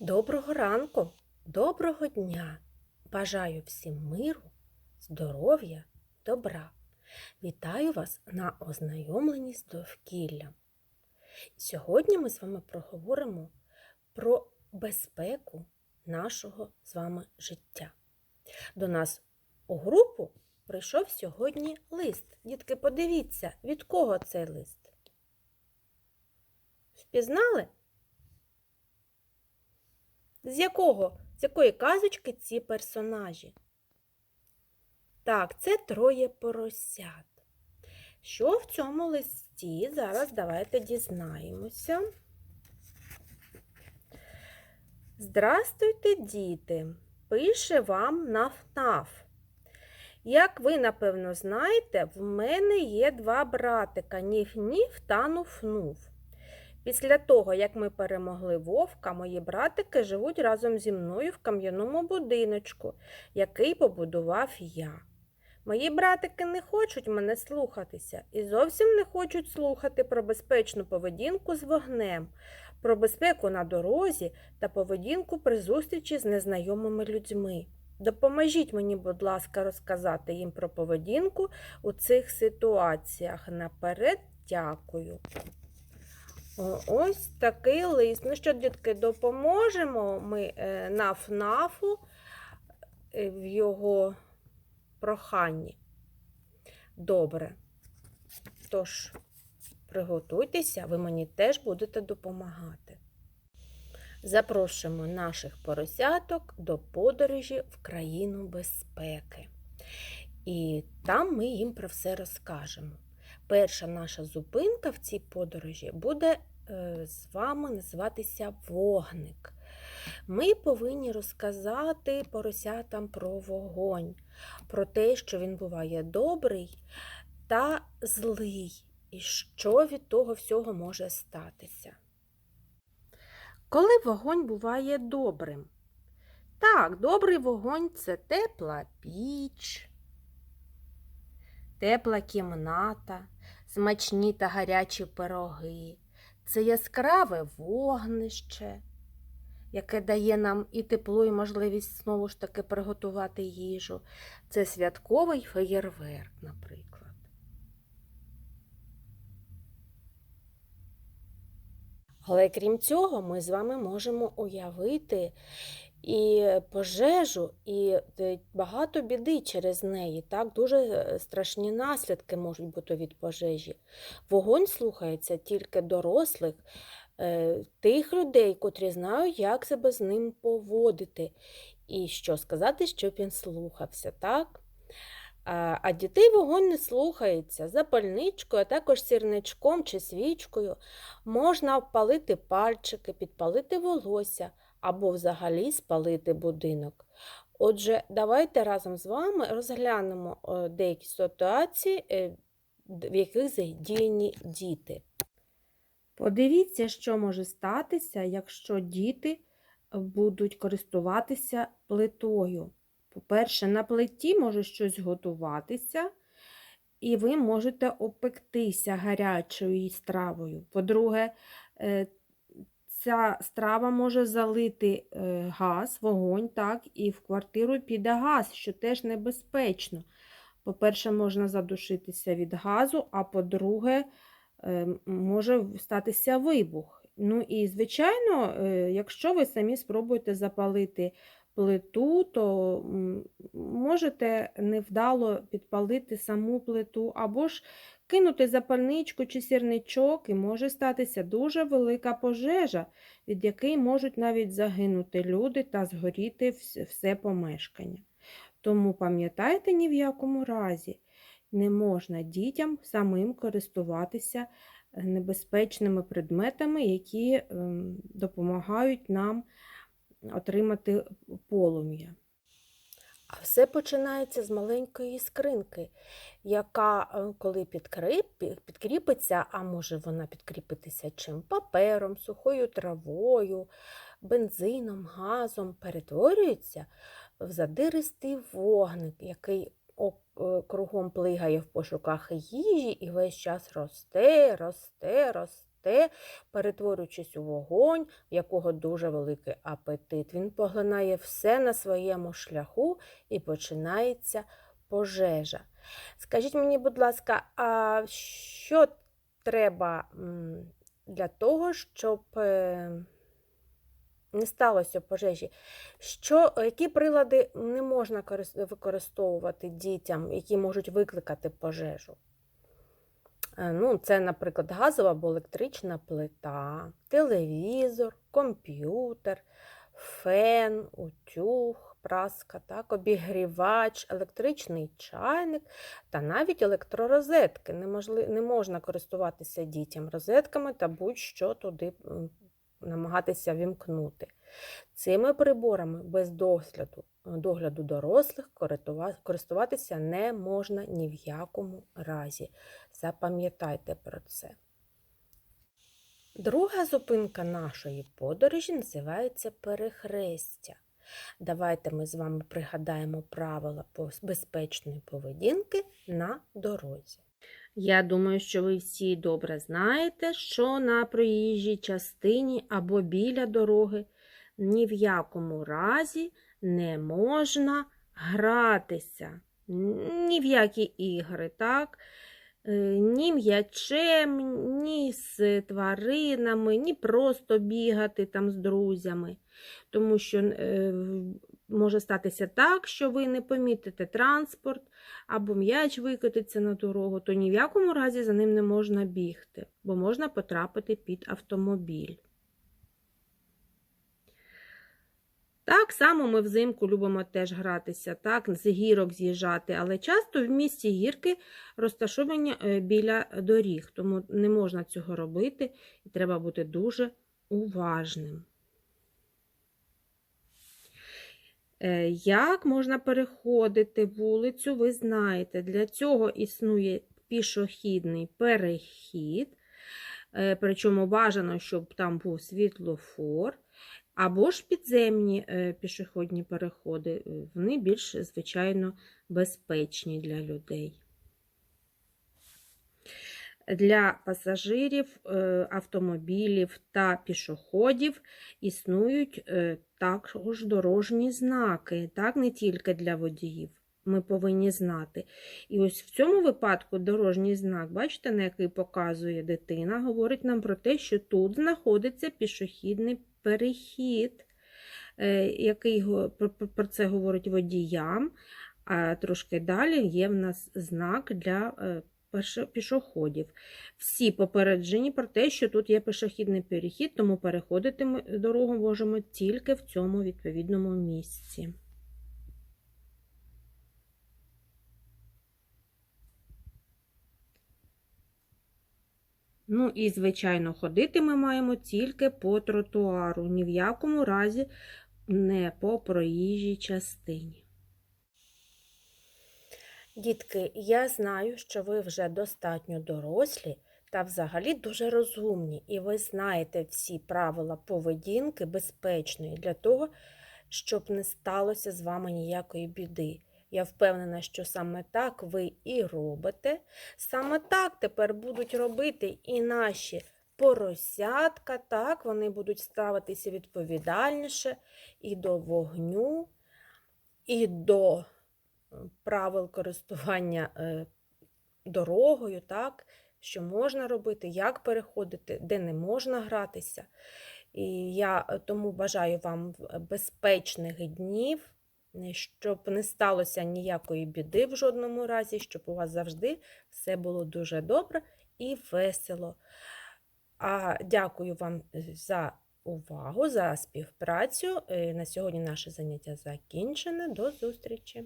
Доброго ранку, доброго дня! Бажаю всім миру, здоров'я, добра. Вітаю вас на ознайомленні з довкіллям. Сьогодні ми з вами проговоримо про безпеку нашого з вами життя. До нас у групу прийшов сьогодні лист. Дітки, подивіться, від кого цей лист? Впізнали? З якого? З якої казочки ці персонажі? Так, це троє поросят. Що в цьому листі? Зараз давайте дізнаємося. Здрастуйте, діти! Пише вам наф-наф. Як ви, напевно, знаєте, в мене є два братика Ніф-Ніф та Нуф-Нуф. Після того, як ми перемогли вовка, мої братики живуть разом зі мною в кам'яному будиночку, який побудував я. Мої братики не хочуть мене слухатися і зовсім не хочуть слухати про безпечну поведінку з вогнем, про безпеку на дорозі та поведінку при зустрічі з незнайомими людьми. Допоможіть мені, будь ласка, розказати їм про поведінку у цих ситуаціях. Наперед дякую. О, Ось такий лист. Ну що, дітки, допоможемо ми е, наф-нафу е, в його проханні. Добре. Тож, приготуйтеся, ви мені теж будете допомагати. Запрошуємо наших поросяток до подорожі в країну безпеки. І там ми їм про все розкажемо. Перша наша зупинка в цій подорожі буде е, з вами називатися вогник. Ми повинні розказати поросятам про вогонь, про те, що він буває добрий та злий, і що від того всього може статися. Коли вогонь буває добрим? Так, добрий вогонь це тепла піч, тепла кімната, смачні та гарячі пироги. Це яскраве вогнище, яке дає нам і тепло, і можливість знову ж таки приготувати їжу. Це святковий феєрверк, наприклад. Але крім цього, ми з вами можемо уявити і пожежу, і е, багато біди через неї. Так, Дуже е, страшні наслідки можуть бути від пожежі. Вогонь слухається тільки дорослих, е, тих людей, котрі знають, як себе з ним поводити. І що сказати, щоб він слухався. так? А, дітей вогонь не слухається. Запальничкою, а також сірничком чи свічкою можна впалити пальчики, підпалити волосся або взагалі спалити будинок. Отже, давайте разом з вами розглянемо е, деякі ситуації, е, в яких задіяні діти. Подивіться, що може статися, якщо діти будуть користуватися плитою. По-перше, на плиті може щось готуватися, і ви можете опектися гарячою стравою. По-друге, е, ця страва може залити е, газ, вогонь, так, і в квартиру піде газ, що теж небезпечно. По-перше, можна задушитися від газу, а по-друге, е, може статися вибух. Ну і, звичайно, е, якщо ви самі спробуєте запалити плиту, то можете невдало підпалити саму плиту, або ж кинути запальничку чи сірничок, і може статися дуже велика пожежа, від якої можуть навіть загинути люди та згоріти все помешкання. Тому пам'ятайте ні в якому разі, не можна дітям самим користуватися е, небезпечними предметами, які ем, допомагають нам отримати полум'я. А все починається з маленької скринки, яка, е, коли підкріп, підкріпиться, а може вона підкріпитися чим? Папером, сухою травою, бензином, газом, перетворюється в задиристий вогник, який е, кругом плигає в пошуках їжі і весь час росте, росте, росте росте, перетворюючись у вогонь, в якого дуже великий апетит. Він поглинає все на своєму шляху і починається пожежа. Скажіть мені, будь ласка, а що треба для того, щоб е, не сталося пожежі? Що, Які прилади не можна використовувати дітям, які можуть викликати пожежу? Е, ну, Це, наприклад, газова або електрична плита, телевізор, комп'ютер, фен, утюг, праска, так, обігрівач, електричний чайник та навіть електророзетки. Неможли... Не можна користуватися дітям розетками та будь-що туди намагатися вімкнути. Цими приборами без догляду, догляду дорослих користуватися не можна ні в якому разі. Запам'ятайте про це. Друга зупинка нашої подорожі називається перехрестя. Давайте ми з вами пригадаємо правила безпечної поведінки на дорозі. Я думаю, що ви всі добре знаєте, що на проїжджій частині або біля дороги ні в якому разі не можна гратися, ні в які ігри, так? Е, ні м'ячем, ні з тваринами, ні просто бігати там з друзями. Тому що е, може статися так, що ви не помітите транспорт або м'яч викотиться на дорогу, то ні в якому разі за ним не можна бігти, бо можна потрапити під автомобіль. Так само ми взимку любимо теж гратися, так, з гірок з'їжджати, але часто в місті гірки розташовані е, біля доріг, тому не можна цього робити і треба бути дуже уважним. Е, як можна переходити вулицю, ви знаєте, для цього існує пішохідний перехід, е, причому бажано, щоб там був світлофор. Або ж підземні е, пішохідні переходи, е, вони більш, звичайно, безпечні для людей. Для пасажирів, е, автомобілів та пішоходів існують також дорожні знаки, так, не тільки для водіїв. Ми повинні знати. І ось в цьому випадку дорожній знак, бачите, на який показує дитина, говорить нам про те, що тут знаходиться пішохідний перехід, е, який про це говорить водіям, а трошки далі є в нас знак для е, пішоходів. Всі попереджені про те, що тут є пішохідний перехід, тому переходити дорогу можемо тільки в цьому відповідному місці. Ну і, звичайно, ходити ми маємо тільки по тротуару, ні в якому разі не по проїжджій частині. Дітки, я знаю, що ви вже достатньо дорослі та взагалі дуже розумні, і ви знаєте всі правила поведінки безпечної для того, щоб не сталося з вами ніякої біди. Я впевнена, що саме так ви і робите. Саме так тепер будуть робити і наші поросятка, так, вони будуть ставитися відповідальніше і до вогню, і до е, правил користування е, дорогою, так, що можна робити, як переходити, де не можна гратися. І я е, тому бажаю вам безпечних днів щоб не сталося ніякої біди в жодному разі, щоб у вас завжди все було дуже добре і весело. А дякую вам за увагу, за співпрацю. Е, на сьогодні наше заняття закінчене. До зустрічі!